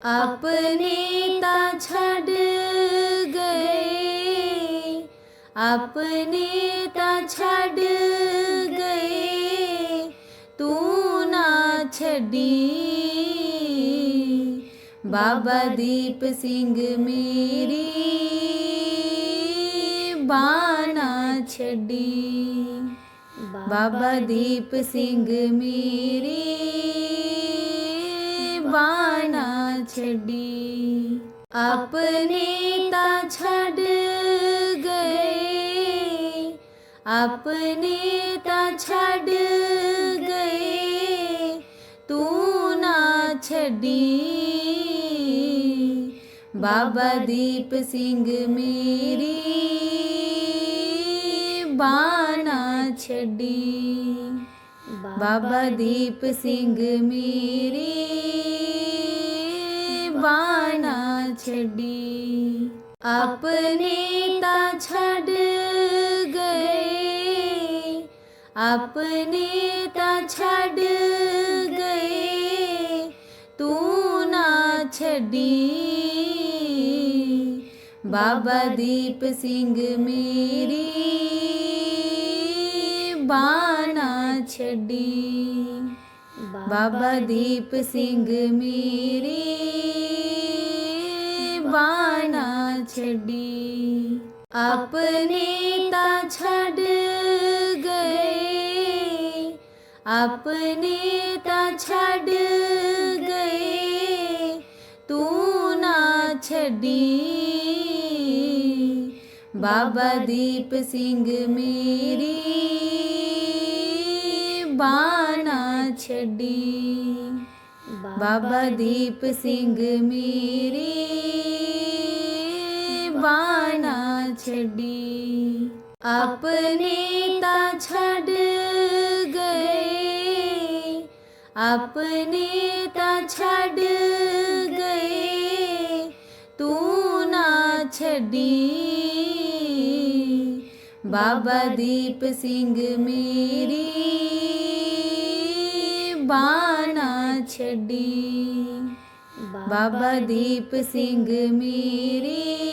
ਆਪਣੇ ਤਾਂ ਛੱਡ ਗਏ ਆਪਣੇ ਤਾਂ ਛੱਡ ਗਏ ਤੂੰ ਨਾ ਛੱਡੀ ਬਾਬਾ ਦੀਪ ਸਿੰਘ ਮੇਰੀ ਬਾਣਾ ਛੱਡੀ ਬਾਬਾ ਦੀਪ ਸਿੰਘ ਮੇਰੀ ਬਾਣਾ ਛੱਡੀ। ਆਪਣੇ ਤਾਂ ਛੱਡ ਗਏ। ਆਪਣੇ ਤਾਂ ਛੱਡ ਗਏ। ਤੂੰ ਨਾ ਛੱਡੀ। ਬਾਬਾ ਦੀਪ ਸਿੰਘ ਮੇਰੀ ਬਾਣਾ ਛੱਡੀ। ਬਾਬਾ ਦੀਪ ਸਿੰਘ ਮੇਰੀ ਬਾਣਾ ਛੱਡੀ। ਆਪਣੇ ਤਾਂ ਛੱਡ ਗਏ। ਆਪਣੇ ਤਾਂ ਛੱਡ ਗਏ। ਤੂੰ ਨਾ ਛੱਡੀ। ਬਾਬਾ ਦੀਪ ਸਿੰਘ ਮੇਰੀ ਬਾਣਾ ਛੱਡੀ। ਬਾਬਾ ਦੀਪ ਸਿੰਘ ਮੇਰੀ ਬਾਣਾ ਛੱਡੀ। ਆਪਣੇ ਤਾਂ ਛੱਡ ਗਏ। ਆਪਣੇ ਤਾਂ ਛੱਡ ਗਏ। ਤੂੰ ਨਾ ਛੱਡੀ। ਬਾਬਾ ਦੀਪ ਸਿੰਘ ਮੇਰੀ ਬਾਣਾ ਛੱਡੀ। ਬਾਬਾ ਦੀਪ ਸਿੰਘ ਮੇਰੀ ਬਾਣਾ ਛੱਡੀ। ਆਪਣੇ ਤਾਂ ਛੱਡ ਗਏ। ਆਪਣੇ ਤਾਂ ਛੱਡ ਗਏ। ਤੂੰ ਨਾ ਛੱਡੀ। ਬਾਬਾ ਦੀਪ ਸਿੰਘ ਮੇਰੀ ਬਾਣਾ ਛੱਡੀ। ਬਾਬਾ ਦੀਪ ਸਿੰਘ ਮੇਰੀ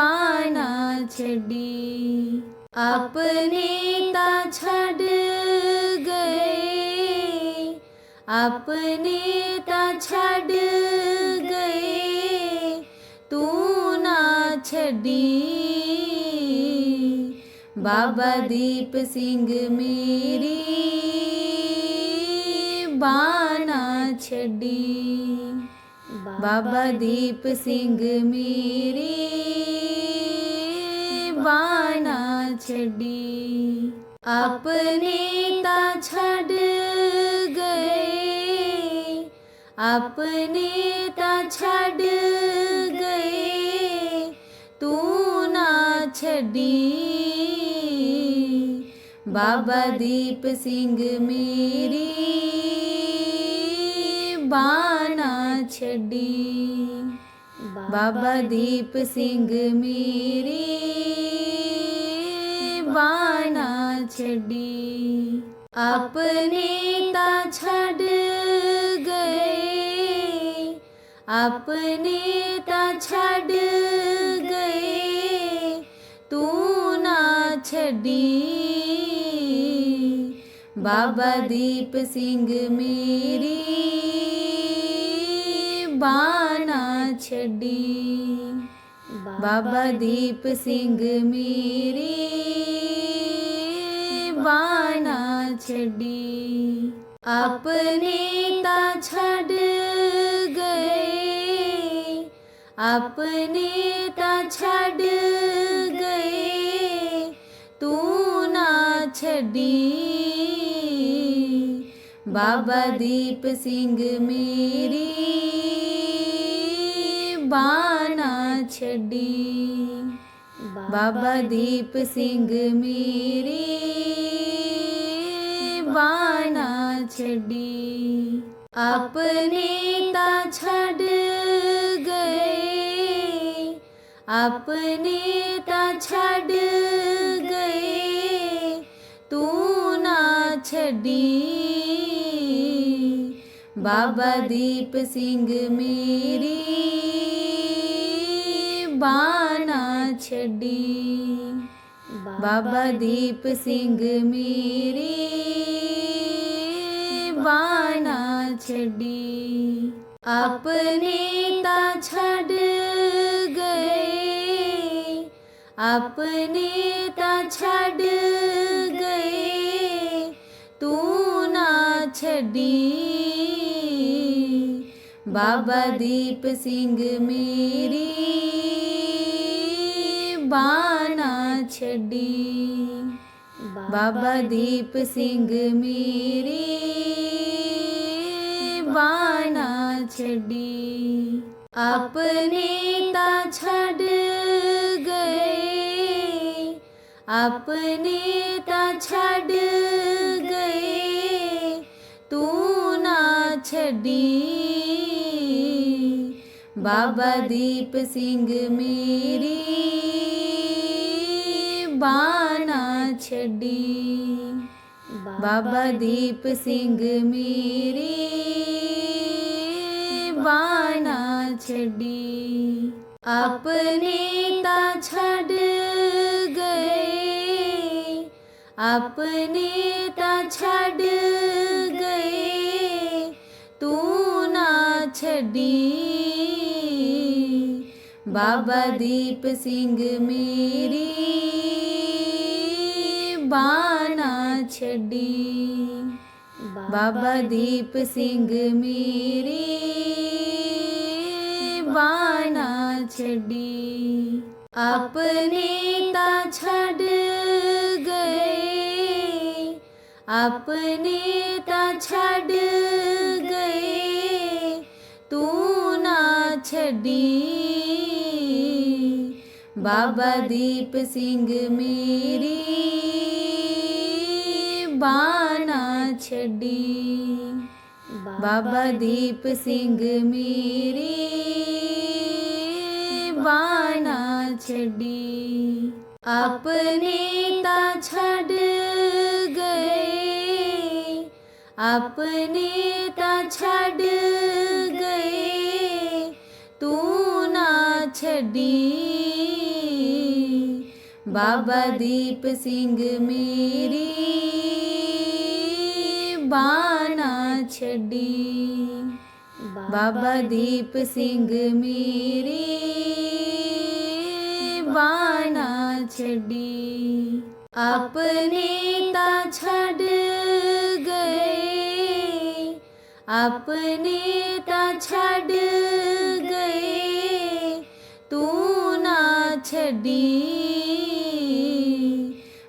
ਬਾਣਾ ਛੱਡੀ। ਆਪਣੇ ਤਾਂ ਛੱਡ ਗਏ। ਆਪਣੇ ਤਾਂ ਛੱਡ ਗਏ। ਤੂੰ ਨਾ ਛੱਡੀ। ਬਾਬਾ ਦੀਪ ਸਿੰਘ ਮੇਰੀ ਬਾਣਾ ਛੱਡੀ। ਬਾਬਾ ਦੀਪ ਸਿੰਘ ਮੇਰੀ ਬਾਣਾ ਛੱਡੀ। ਆਪਣੇ ਤਾਂ ਛੱਡ ਗਏ। ਆਪਣੇ ਤਾਂ ਛੱਡ ਗਏ। ਤੂੰ ਨਾ ਛੱਡੀ। ਬਾਬਾ ਦੀਪ ਸਿੰਘ ਮੇਰੀ ਬਾਣਾ ਛੱਡੀ। ਬਾਬਾ ਦੀਪ ਸਿੰਘ ਮੇਰੀ ਬਾਣਾ ਛੱਡੀ। ਆਪਣੇ ਤਾਂ ਛੱਡ ਗਏ। ਆਪਣੇ ਤਾਂ ਛੱਡ ਗਏ। ਤੂੰ ਨਾ ਛੱਡੀ। ਬਾਬਾ ਦੀਪ ਸਿੰਘ ਮੇਰੀ ਬਾਣਾ ਛੱਡੀ। ਬਾਬਾ ਦੀਪ ਸਿੰਘ ਮੇਰੀ ਬਾਣਾ ਛੱਡੀ। ਆਪਣੇ ਤਾਂ ਛੱਡ ਗਏ। ਆਪਣੇ ਤਾਂ ਛੱਡ ਗਏ। ਤੂੰ ਨਾ ਛੱਡੀ। ਬਾਬਾ ਦੀਪ ਸਿੰਘ ਮੇਰੀ ਬਾਣਾ ਛੱਡੀ। ਬਾਬਾ ਦੀਪ ਸਿੰਘ ਮੇਰੀ ਬਾਣਾ ਛੱਡੀ। ਆਪਣੇ ਤਾਂ ਛੱਡ ਗਏ। ਆਪਣੇ ਤਾਂ ਛੱਡ ਗਏ। ਤੂੰ ਨਾ ਛੱਡੀ। ਬਾਬਾ ਦੀਪ ਸਿੰਘ ਮੇਰੀ ਬਾਣਾ ਛੱਡੀ। ਬਾਬਾ ਦੀਪ ਸਿੰਘ ਮੇਰੀ ਬਾਣਾ ਛੱਡੀ। ਆਪਣੇ ਤਾਂ ਛੱਡ ਗਏ। ਆਪਣੇ ਤਾਂ ਛੱਡ ਗਏ। ਤੂੰ ਨਾ ਛੱਡੀ। ਬਾਬਾ ਦੀਪ ਸਿੰਘ ਮੇਰੀ ਬਾਣਾ ਛੱਡੀ। ਬਾਬਾ ਦੀਪ ਸਿੰਘ ਮੇਰੀ ਬਾਣਾ ਛੱਡੀ। ਆਪਣੇ ਤਾਂ ਛੱਡ ਗਏ। ਆਪਣੇ ਤਾਂ ਛੱਡ ਗਏ। ਤੂੰ ਨਾ ਛੱਡੀ। ਬਾਬਾ ਦੀਪ ਸਿੰਘ ਮੇਰੀ ਬਾਣਾ ਛੱਡੀ। ਬਾਬਾ ਦੀਪ ਸਿੰਘ ਮੇਰੀ ਬਾਣਾ ਛੱਡੀ। ਆਪਣੇ ਤਾਂ ਛੱਡ ਗਏ। ਆਪਣੇ ਤਾਂ ਛੱਡ ਗਏ। ਤੂੰ ਨਾ ਛੱਡੀ। ਬਾਬਾ ਦੀਪ ਸਿੰਘ ਮੇਰੀ ਬਾਣਾ ਛੱਡੀ। ਬਾਬਾ ਦੀਪ ਸਿੰਘ ਮੇਰੀ ਬਾਣਾ ਛੱਡੀ। ਆਪਣੇ ਤਾਂ ਛੱਡ ਗਏ। ਆਪਣੇ ਤਾਂ ਛੱਡ ਗਏ। ਤੂੰ ਨਾ ਛੱਡੀ। ਬਾਬਾ ਦੀਪ ਸਿੰਘ ਮੇਰੀ ਬਾਣਾ ਛੱਡੀ। ਬਾਬਾ ਦੀਪ ਸਿੰਘ ਮੇਰੀ ਬਾਣਾ ਛੱਡੀ। ਆਪਣੇ ਤਾਂ ਛੱਡ ਗਏ। ਆਪਣੇ ਤਾਂ ਛੱਡ ਗਏ। ਤੂੰ ਨਾ ਛੱਡੀ। ਬਾਬਾ ਦੀਪ ਸਿੰਘ ਮੇਰੀ ਬਾਣਾ ਛੱਡੀ। ਬਾਬਾ ਦੀਪ ਸਿੰਘ ਮੇਰੀ ਬਾਣਾ ਛੱਡੀ। ਆਪਣੇ ਤਾਂ ਛੱਡ ਗਏ। ਆਪਣੇ ਤਾਂ ਛੱਡ ਗਏ। ਤੂੰ ਨਾ ਛੱਡੀ।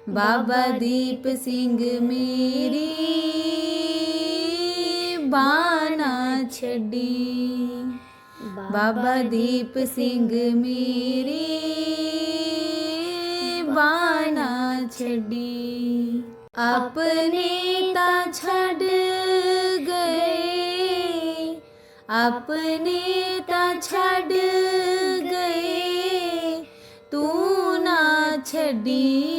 ਬਾਬਾ ਦੀਪ ਸਿੰਘ ਮੇਰੀ ਬਾਣਾ ਛੱਡੀ। ਬਾਬਾ ਦੀਪ ਸਿੰਘ ਮੇਰੀ ਬਾਣਾ ਛੱਡੀ। ਆਪਣੇ ਤਾਂ ਛੱਡ ਗਏ। ਆਪਣੇ ਤਾਂ ਛੱਡ ਗਏ। ਤੂੰ ਨਾ ਛੱਡੀ।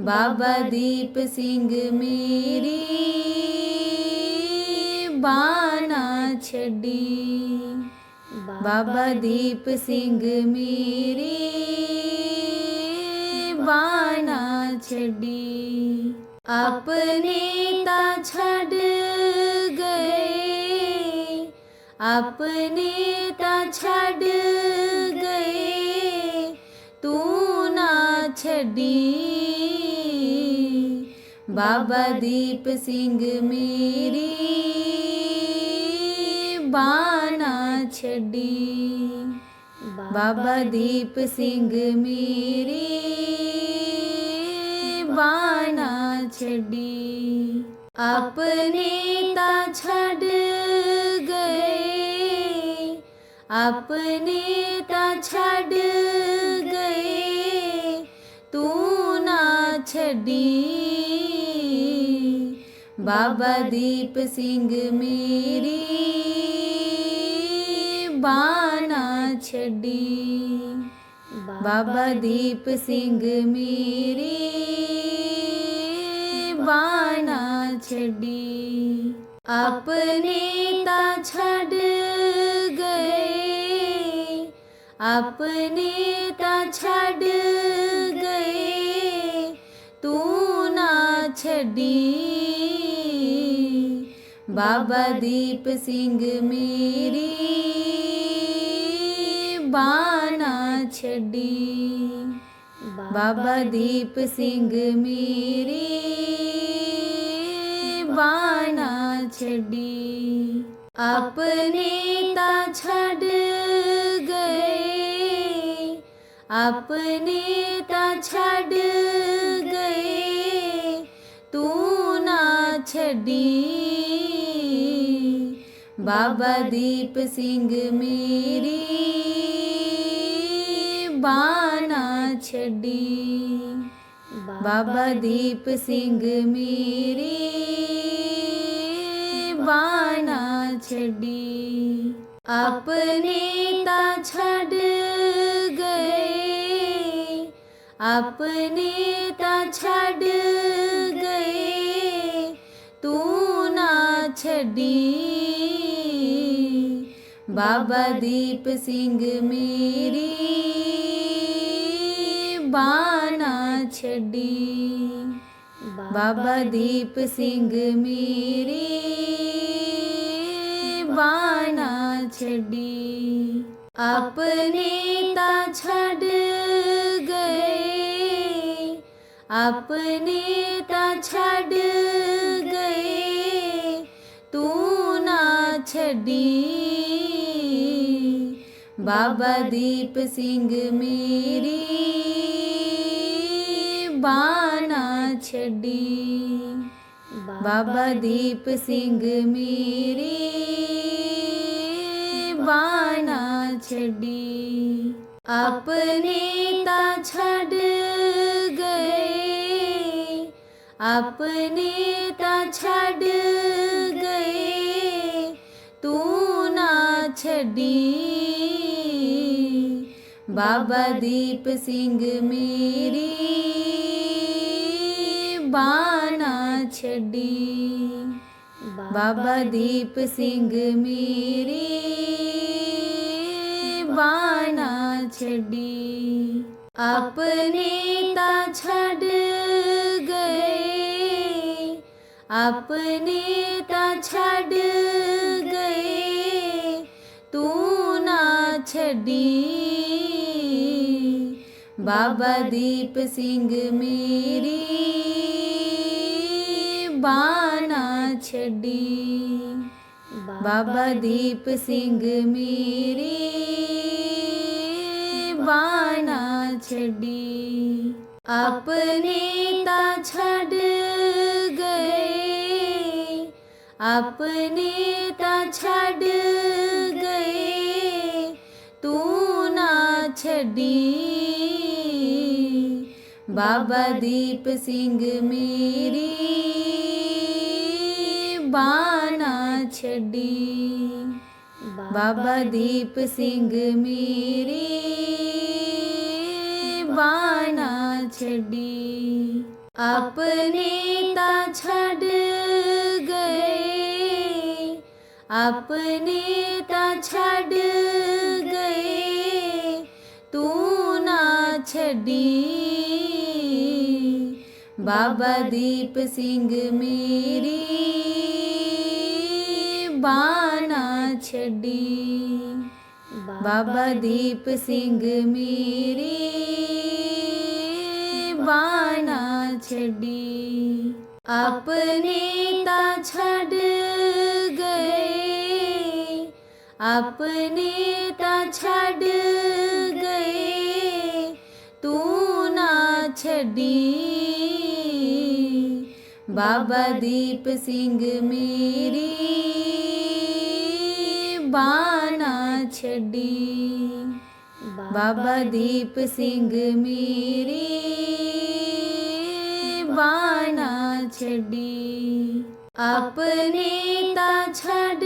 ਬਾਬਾ ਦੀਪ ਸਿੰਘ ਮੇਰੀ ਬਾਣਾ ਛੱਡੀ। ਬਾਬਾ ਦੀਪ ਸਿੰਘ ਮੇਰੀ ਬਾਣਾ ਛੱਡੀ। ਆਪਣੇ ਤਾਂ ਛੱਡ ਗਏ। ਆਪਣੇ ਤਾਂ ਛੱਡ ਗਏ। ਤੂੰ ਨਾ ਛੱਡੀ। ਬਾਬਾ ਦੀਪ ਸਿੰਘ ਮੇਰੀ ਬਾਣਾ ਛੱਡੀ। ਬਾਬਾ ਦੀਪ ਸਿੰਘ ਮੇਰੀ ਬਾਣਾ ਛੱਡੀ। ਆਪਣੇ ਤਾਂ ਛੱਡ ਗਏ। ਆਪਣੇ ਤਾਂ ਛੱਡ ਗਏ। ਤੂੰ ਨਾ ਛੱਡੀ। ਬਾਬਾ ਦੀਪ ਸਿੰਘ ਮੇਰੀ ਬਾਣਾ ਛੱਡੀ। ਬਾਬਾ ਦੀਪ ਸਿੰਘ ਮੇਰੀ ਬਾਣਾ ਛੱਡੀ। ਆਪਣੇ ਤਾਂ ਛੱਡ ਗਏ। ਆਪਣੇ ਤਾਂ ਛੱਡ ਗਏ। ਤੂੰ ਨਾ ਛੱਡੀ। ਬਾਬਾ ਦੀਪ ਸਿੰਘ ਮੇਰੀ ਬਾਣਾ ਛੱਡੀ। ਬਾਬਾ ਦੀਪ ਸਿੰਘ ਮੇਰੀ ਬਾਣਾ ਛੱਡੀ। ਆਪਣੇ ਤਾਂ ਛੱਡ ਗਏ। ਆਪਣੇ ਤਾਂ ਛੱਡ ਗਏ। ਤੂੰ ਨਾ ਛੱਡੀ। ਬਾਬਾ ਦੀਪ ਸਿੰਘ ਮੇਰੀ ਬਾਣਾ ਛੱਡੀ। ਬਾਬਾ ਦੀਪ ਸਿੰਘ ਮੇਰੀ ਬਾਣਾ ਛੱਡੀ। ਆਪਣੇ ਤਾਂ ਛੱਡ ਗਏ। ਆਪਣੇ ਤਾਂ ਛੱਡ ਗਏ। ਤੂੰ ਨਾ ਛੱਡੀ। ਬਾਬਾ ਦੀਪ ਸਿੰਘ ਮੇਰੀ ਬਾਣਾ ਛੱਡੀ। ਬਾਬਾ ਦੀਪ ਸਿੰਘ ਮੇਰੀ ਬਾਣਾ ਛੱਡੀ। ਆਪਣੇ ਤਾਂ ਛੱਡ ਗਏ। ਆਪਣੇ ਤਾਂ ਛੱਡ ਗਏ। ਤੂੰ ਨਾ ਛੱਡੀ। ਬਾਬਾ ਦੀਪ ਸਿੰਘ ਮੇਰੀ ਬਾਣਾ ਛੱਡੀ। ਬਾਬਾ ਦੀਪ ਸਿੰਘ ਮੇਰੀ ਬਾਣਾ ਛੱਡੀ। ਆਪਣੇ ਤਾਂ ਛੱਡ ਗਏ। ਆਪਣੇ ਤਾਂ ਛੱਡ ਗਏ। ਤੂੰ ਨਾ ਛੱਡੀ। ਬਾਬਾ ਦੀਪ ਸਿੰਘ ਮੇਰੀ ਬਾਣਾ ਛੱਡੀ। ਬਾਬਾ ਦੀਪ ਸਿੰਘ ਮੇਰੀ ਬਾਣਾ ਛੱਡੀ। ਆਪਣੇ ਤਾਂ ਛੱਡ ਗਏ। ਆਪਣੇ ਤਾਂ ਛੱਡ ਗਏ। ਤੂੰ ਨਾ ਛੱਡੀ। ਬਾਬਾ ਦੀਪ ਸਿੰਘ ਮੇਰੀ ਬਾਣਾ ਛੱਡੀ। ਬਾਬਾ ਦੀਪ ਸਿੰਘ ਮੇਰੀ ਬਾਣਾ ਛੱਡੀ। ਆਪਣੇ ਤਾਂ ਛੱਡ ਗਏ। ਆਪਣੇ ਤਾਂ ਛੱਡ ਗਏ। ਤੂੰ ਨਾ ਛੱਡੀ। ਬਾਬਾ ਦੀਪ ਸਿੰਘ ਮੇਰੀ ਬਾਣਾ ਛੱਡੀ। ਬਾਬਾ ਦੀਪ ਸਿੰਘ ਮੇਰੀ ਬਾਣਾ ਛੱਡੀ। ਆਪਣੇ ਤਾਂ ਛੱਡ ਗਏ। ਆਪਣੇ ਤਾਂ ਛੱਡ ਗਏ। ਤੂੰ ਨਾ ਛੱਡੀ। ਬਾਬਾ ਦੀਪ ਸਿੰਘ ਮੇਰੀ ਬਾਣਾ ਛੱਡੀ। ਬਾਬਾ ਦੀਪ ਸਿੰਘ ਮੇਰੀ ਬਾਣਾ ਛੱਡੀ। ਆਪਣੇ ਤਾਂ ਛੱਡ ਗਏ। ਆਪਣੇ ਤਾਂ ਛੱਡ ਗਏ। ਤੂੰ ਨਾ ਛੱਡੀ। ਬਾਬਾ ਦੀਪ ਸਿੰਘ ਮੇਰੀ ਬਾਣਾ ਛੱਡੀ। ਬਾਬਾ ਦੀਪ ਸਿੰਘ ਮੇਰੀ ਬਾਣਾ ਛੱਡੀ। ਆਪਣੇ ਤਾਂ ਛੱਡ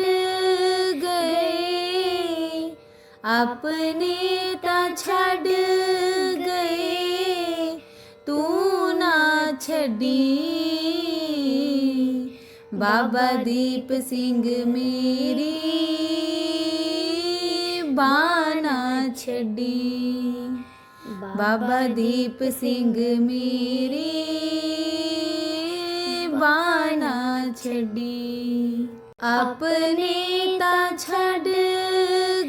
ਗਏ। ਆਪਣੇ ਤਾਂ ਛੱਡ ਗਏ। ਤੂੰ ਨਾ ਛੱਡੀ। ਬਾਬਾ ਦੀਪ ਸਿੰਘ ਮੇਰੀ ਬਾਣਾ ਛੱਡੀ। ਬਾਬਾ ਦੀਪ ਸਿੰਘ ਮੇਰੀ ਬਾਣਾ ਛੱਡੀ। ਆਪਣੇ ਤਾਂ ਛੱਡ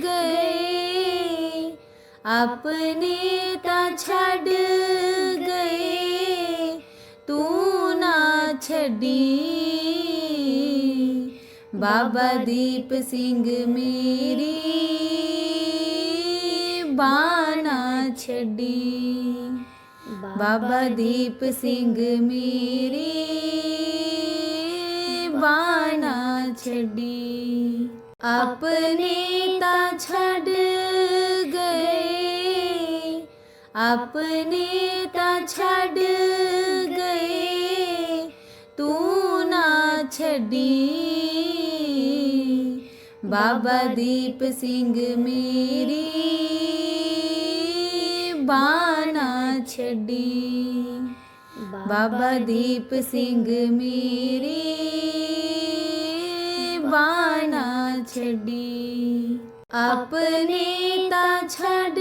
ਗਏ। ਆਪਣੇ ਤਾਂ ਛੱਡ ਗਏ। ਤੂੰ ਨਾ ਛੱਡੀ। ਬਾਬਾ ਦੀਪ ਸਿੰਘ ਮੇਰੀ ਬਾਣਾ ਛੱਡੀ। ਬਾਬਾ ਦੀਪ ਸਿੰਘ ਮੇਰੀ ਬਾਣਾ ਛੱਡੀ। ਆਪਣੇ ਤਾਂ ਛੱਡ ਗਏ। ਆਪਣੇ ਤਾਂ ਛੱਡ ਗਏ। ਤੂੰ ਨਾ ਛੱਡੀ। ਬਾਬਾ ਦੀਪ ਸਿੰਘ ਮੇਰੀ ਬਾਣਾ ਛੱਡੀ। ਬਾਬਾ ਦੀਪ ਸਿੰਘ ਮੇਰੀ ਬਾਣਾ ਛੱਡੀ। ਆਪਣੇ ਤਾਂ ਛੱਡ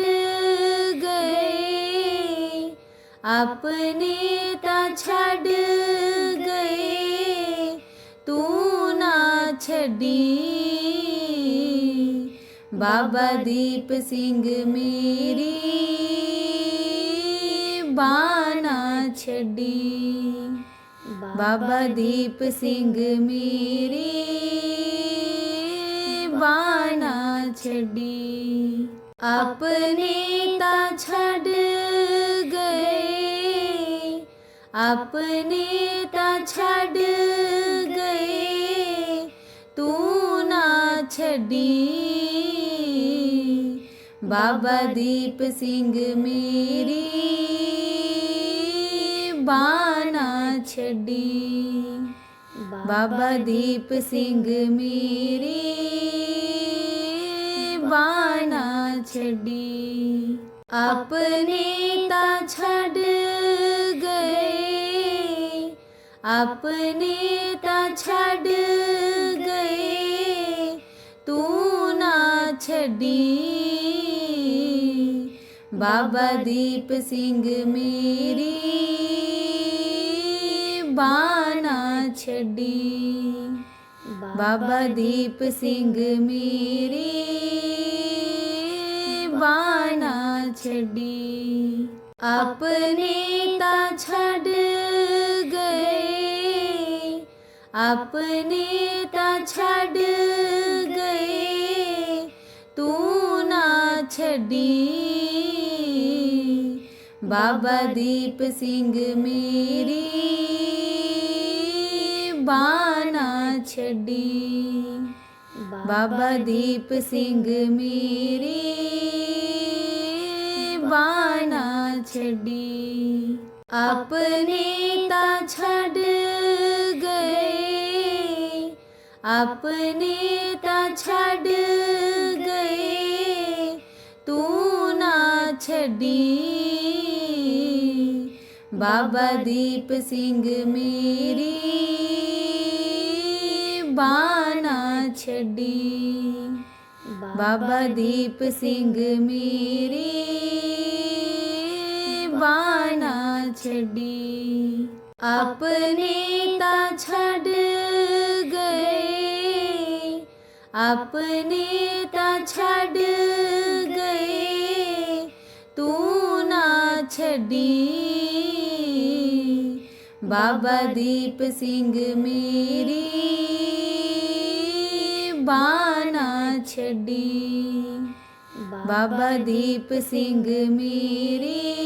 ਗਏ। ਆਪਣੇ ਤਾਂ ਛੱਡ ਗਏ। ਤੂੰ ਨਾ ਛੱਡੀ। ਬਾਬਾ ਦੀਪ ਸਿੰਘ ਮੇਰੀ ਬਾਣਾ ਛੱਡੀ। ਬਾਬਾ ਦੀਪ ਸਿੰਘ ਮੇਰੀ ਬਾਣਾ ਛੱਡੀ। ਆਪਣੇ ਤਾਂ ਛੱਡ ਗਏ। ਆਪਣੇ ਤਾਂ ਛੱਡ ਗਏ। ਤੂੰ ਨਾ ਛੱਡੀ। ਬਾਬਾ ਦੀਪ ਸਿੰਘ ਮੇਰੀ ਬਾਣਾ ਛੱਡੀ। ਬਾਬਾ ਦੀਪ ਸਿੰਘ ਮੇਰੀ ਬਾਣਾ ਛੱਡੀ। ਆਪਣੇ ਤਾਂ ਛੱਡ ਗਏ। ਆਪਣੇ ਤਾਂ ਛੱਡ ਗਏ। ਤੂੰ ਨਾ ਛੱਡੀ। ਬਾਬਾ ਦੀਪ ਸਿੰਘ ਮੇਰੀ ਬਾਣਾ ਛੱਡੀ। ਬਾਬਾ ਦੀਪ ਸਿੰਘ ਮੇਰੀ ਬਾਣਾ ਛੱਡੀ। ਆਪਣੇ ਤਾਂ ਛੱਡ ਗਏ। ਆਪਣੇ ਤਾਂ ਛੱਡ ਗਏ। ਤੂੰ ਨਾ ਛੱਡੀ। ਬਾਬਾ ਦੀਪ ਸਿੰਘ ਮੇਰੀ ਬਾਣਾ ਛੱਡੀ। ਬਾਬਾ ਦੀਪ ਸਿੰਘ ਮੇਰੀ ਬਾਣਾ ਛੱਡੀ। ਆਪਣੇ ਤਾਂ ਛੱਡ ਗਏ। ਆਪਣੇ ਤਾਂ ਛੱਡ ਗਏ। ਤੂੰ ਨਾ ਛੱਡੀ। ਬਾਬਾ ਦੀਪ ਸਿੰਘ ਮੇਰੀ ਬਾਣਾ ਛੱਡੀ। ਬਾਬਾ ਦੀਪ ਸਿੰਘ ਮੇਰੀ ਬਾਣਾ ਛੱਡੀ। ਆਪਣੇ ਤਾਂ ਛੱਡ ਗਏ। ਆਪਣੇ ਤਾਂ ਛੱਡ ਗਏ। ਤੂੰ ਨਾ ਛੱਡੀ। ਬਾਬਾ ਦੀਪ ਸਿੰਘ ਮੇਰੀ ਬਾਣਾ ਛੱਡੀ। ਬਾਬਾ ਦੀਪ ਸਿੰਘ ਮੇਰੀ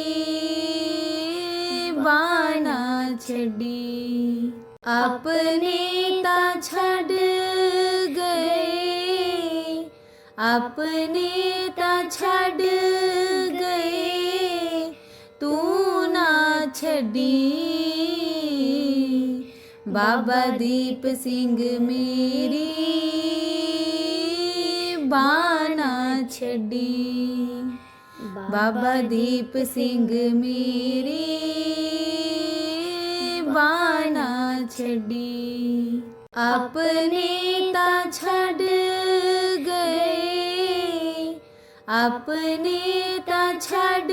ਬਾਣਾ ਛੱਡੀ। ਆਪਣੇ ਤਾਂ ਛੱਡ ਗਏ। ਆਪਣੇ ਤਾਂ ਛੱਡ ਗਏ। ਤੂੰ ਨਾ ਛੱਡੀ। ਬਾਬਾ ਦੀਪ ਸਿੰਘ ਮੇਰੀ ਬਾਣਾ ਛੱਡੀ। ਬਾਬਾ ਦੀਪ ਸਿੰਘ ਮੇਰੀ ਬਾਣਾ ਛੱਡੀ। ਆਪਣੇ ਤਾਂ ਛੱਡ ਗਏ। ਆਪਣੇ ਤਾਂ ਛੱਡ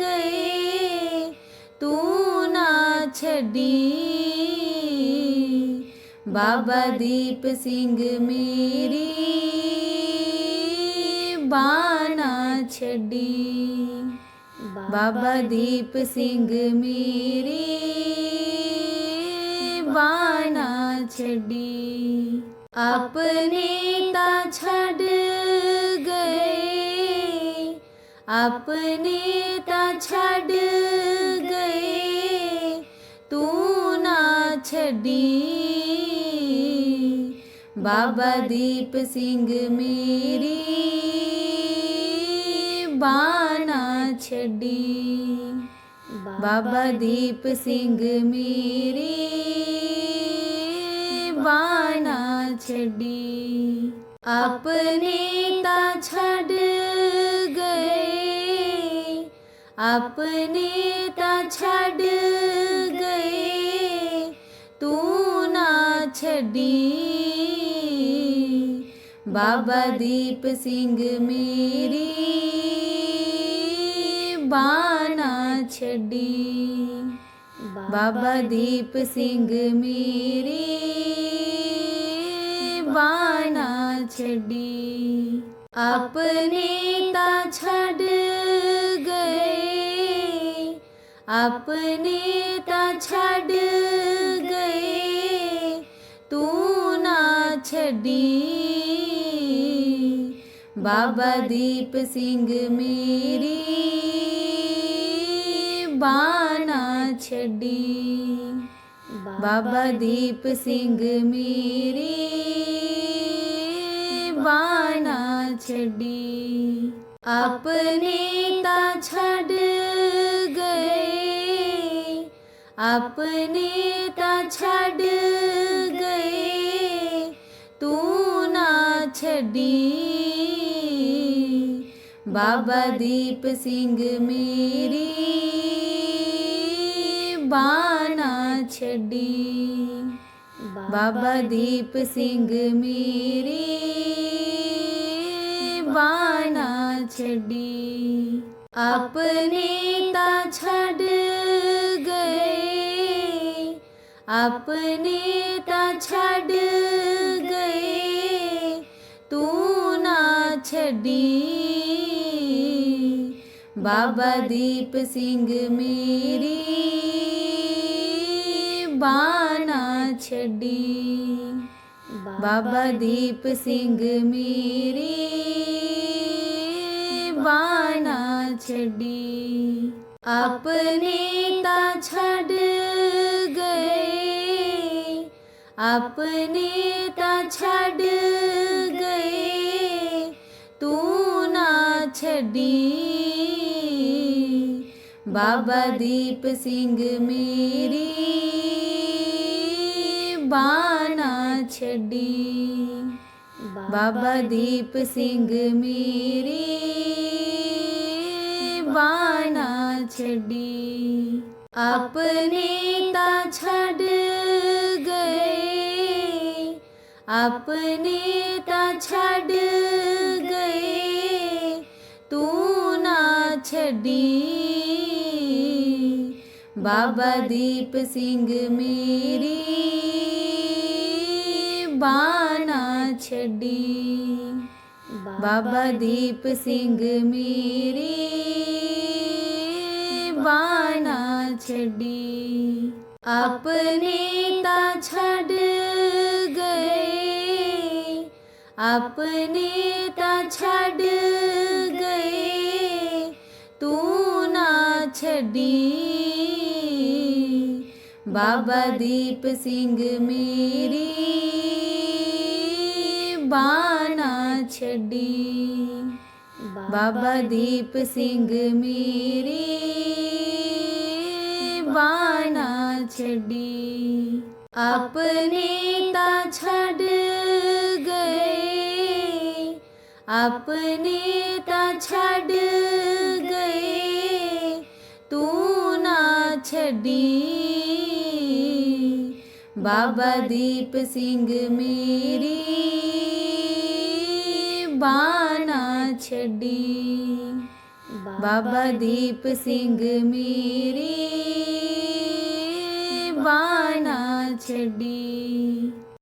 ਗਏ। ਤੂੰ ਨਾ ਛੱਡੀ। ਬਾਬਾ ਦੀਪ ਸਿੰਘ ਮੇਰੀ ਬਾਣਾ ਛੱਡੀ। ਬਾਬਾ ਦੀਪ ਸਿੰਘ ਮੇਰੀ ਬਾਣਾ ਛੱਡੀ। ਆਪਣੇ ਤਾਂ ਛੱਡ ਗਏ। ਆਪਣੇ ਤਾਂ ਛੱਡ ਗਏ। ਤੂੰ ਨਾ ਛੱਡੀ। ਬਾਬਾ ਦੀਪ ਸਿੰਘ ਮੇਰੀ ਬਾਣਾ ਛੱਡੀ। ਬਾਬਾ ਦੀਪ ਸਿੰਘ ਮੇਰੀ ਬਾਣਾ ਛੱਡੀ। ਆਪਣੇ ਤਾਂ ਛੱਡ ਗਏ। ਆਪਣੇ ਤਾਂ ਛੱਡ ਗਏ। ਤੂੰ ਨਾ ਛੱਡੀ। ਬਾਬਾ ਦੀਪ ਸਿੰਘ ਮੇਰੀ ਬਾਣਾ ਛੱਡੀ। ਬਾਬਾ ਦੀਪ ਸਿੰਘ ਮੇਰੀ ਬਾਣਾ ਛੱਡੀ। ਆਪਣੇ ਤਾਂ ਛੱਡ ਗਏ। ਆਪਣੇ ਤਾਂ ਛੱਡ ਗਏ। ਤੂੰ ਨਾ ਛੱਡੀ। ਬਾਬਾ ਦੀਪ ਸਿੰਘ ਮੇਰੀ ਬਾਣਾ ਛੱਡੀ। ਬਾਬਾ ਦੀਪ ਸਿੰਘ ਮੇਰੀ ਬਾਣਾ ਛੱਡੀ। ਆਪਣੇ ਤਾਂ ਛੱਡ ਗਏ। ਆਪਣੇ ਤਾਂ ਛੱਡ ਗਏ। ਤੂੰ ਨਾ ਛੱਡੀ। ਬਾਬਾ ਦੀਪ ਸਿੰਘ ਮੇਰੀ ਬਾਣਾ ਛੱਡੀ। ਬਾਬਾ ਦੀਪ ਸਿੰਘ ਮੇਰੀ ਬਾਣਾ ਛੱਡੀ। ਆਪਣੇ ਤਾਂ ਛੱਡ ਗਏ। ਆਪਣੇ ਤਾਂ ਛੱਡ ਗਏ। ਤੂੰ ਨਾ ਛੱਡੀ। ਬਾਬਾ ਦੀਪ ਸਿੰਘ ਮੇਰੀ ਬਾਣਾ ਛੱਡੀ। ਬਾਬਾ ਦੀਪ ਸਿੰਘ ਮੇਰੀ ਬਾਣਾ ਛੱਡੀ। ਆਪਣੇ ਤਾਂ ਛੱਡ ਗਏ। ਆਪਣੇ ਤਾਂ ਛੱਡ ਗਏ। ਤੂੰ ਨਾ ਛੱਡੀ। ਬਾਬਾ ਦੀਪ ਸਿੰਘ ਮੇਰੀ ਬਾਣਾ ਛੱਡੀ। ਬਾਬਾ ਦੀਪ ਸਿੰਘ ਮੇਰੀ ਬਾਣਾ ਛੱਡੀ। ਆਪਣੇ ਤਾਂ ਛੱਡ ਗਏ। ਆਪਣੇ ਤਾਂ ਛੱਡ ਗਏ। ਤੂੰ ਨਾ ਛੱਡੀ। ਬਾਬਾ ਦੀਪ ਸਿੰਘ ਮੇਰੀ ਬਾਣਾ ਛੱਡੀ। ਬਾਬਾ ਦੀਪ ਸਿੰਘ ਮੇਰੀ ਬਾਣਾ ਛੱਡੀ। ਆਪਣੇ ਤਾਂ ਛੱਡ ਗਏ। ਆਪਣੇ ਤਾਂ ਛੱਡ ਗਏ। ਤੂੰ ਨਾ ਛੱਡੀ। ਬਾਬਾ ਦੀਪ ਸਿੰਘ ਮੇਰੀ ਬਾਣਾ ਛੱਡੀ। ਬਾਬਾ ਦੀਪ ਸਿੰਘ ਮੇਰੀ ਬਾਣਾ ਛੱਡੀ। ਆਪਣੇ ਤਾਂ ਛੱਡ ਗਏ। ਆਪਣੇ ਤਾਂ ਛੱਡ ਗਏ। ਤੂੰ ਨਾ ਛੱਡੀ। ਬਾਬਾ ਦੀਪ ਸਿੰਘ ਮੇਰੀ ਬਾਣਾ ਛੱਡੀ। ਬਾਬਾ ਦੀਪ ਸਿੰਘ ਮੇਰੀ ਬਾਣਾ ਛੱਡੀ।